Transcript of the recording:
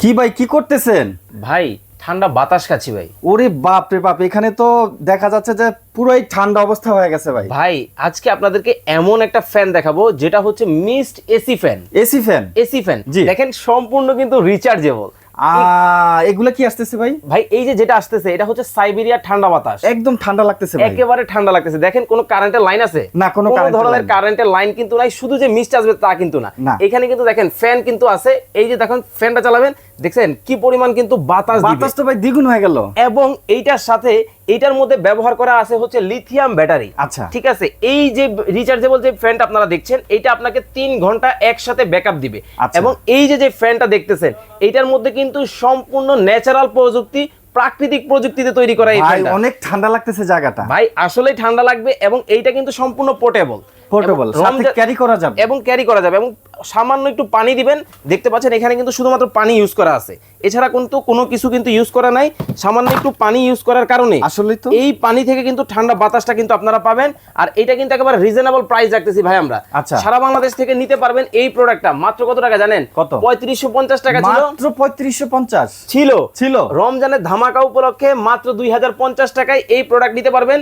কি ভাই কি করতেছেন? ভাই ঠান্ডা বাতাস খাচ্ছি ভাই। ওরে বাপ রে বাপ এখানে তো দেখা যাচ্ছে যে পুরোই ঠান্ডা অবস্থা হয়ে গেছে ভাই। ভাই আজকে আপনাদেরকে এমন একটা ফ্যান দেখাবো যেটা হচ্ছে mist AC fan. AC fan? AC fan. দেখেন সম্পূর্ণ কিন্তু রিচার্জেবল। এগুলা কি আসতেছে ভাই? ভাই এই যে যেটা আসতেছে এটা হচ্ছে সাইবেরিয়া ঠান্ডা বাতাস। একদম ঠান্ডা লাগতেছে একেবারে ঠান্ডা লাগতেছে। দেখেন কোনো কারেন্টের লাইন আছে? না, কোনো ধরনের কারেন্টের লাইন কিন্তু নাই শুধু যে মিস্ট আসবে তা কিন্তু না। না। এখানে কিন্তু দেখেন ফ্যান কিন্তু আছে। এই যে দেখেন ফ্যানটা চালাবেন দেখছেন কি পরিমাণ কিন্তু বাতাস বাতাস তো ভাই দ্বিগুণ হয়ে গেল। এবং এইটার সাথে এইটার মধ্যে ব্যবহার করা আছে হচ্ছে লিথিয়াম ব্যাটারি আচ্ছা। ঠিক আছে? এই যে রিচার্জেবল যে ফ্যানটা আপনারা দেখছেন এইটা আপনাকে তিন ঘণ্টা একসাথে ব্যাকআপ দিবে। আচ্ছা। এবং এই যে যে ফ্যানটা দেখতেছেন এইটার মধ্যে কিন্তু সম্পূর্ণ ন্যাচারাল প্রযুক্তি প্রাকৃতিক প্রযুক্তিতে তৈরি করা এই ফ্যানটা অনেক ঠান্ডা লাগতেছে জায়গাটা। ভাই আসলেই ঠান্ডা লাগবে এবং এইটা কিন্তু সম্পূর্ণ পোর্টেবল পোর্টেবল সাথে ক্যারি করা যাবে। এবং ক্যারি করা যাবে। এবং সামান্য একটু পানি দিবেন। দেখতে পাচ্ছেন এখানে কিন্তু শুধুমাত্র পানি ইউজ করা আছে। এছাড়া কিন্তু কোনো কিছু কিন্তু ইউজ করা নাই সামান্য একটু পানি ইউজ করার কারণে। আসলে তো। এই পানি থেকে কিন্তু ঠান্ডা বাতাসটা কিন্তু আপনারা পাবেন। আর এটা কিন্তু একেবারে রিজনেবল প্রাইস রাখতেছি ভাই আমরা। আচ্ছা। সারা বাংলাদেশ থেকে নিতে পারবেন এই প্রোডাক্টটা মাত্র কত টাকা জানেন? কত? পঁয়ত্রিশশো পঞ্চাশ টাকা ছিল। মাত্র পঁয়ত্রিশশো পঞ্চাশ। ছিল। ছিল। রমজানের ধামাকা উপলক্ষে মাত্র দুই হাজার পঞ্চাশ টাকায় এই প্রোডাক্ট নিতে পারবেন।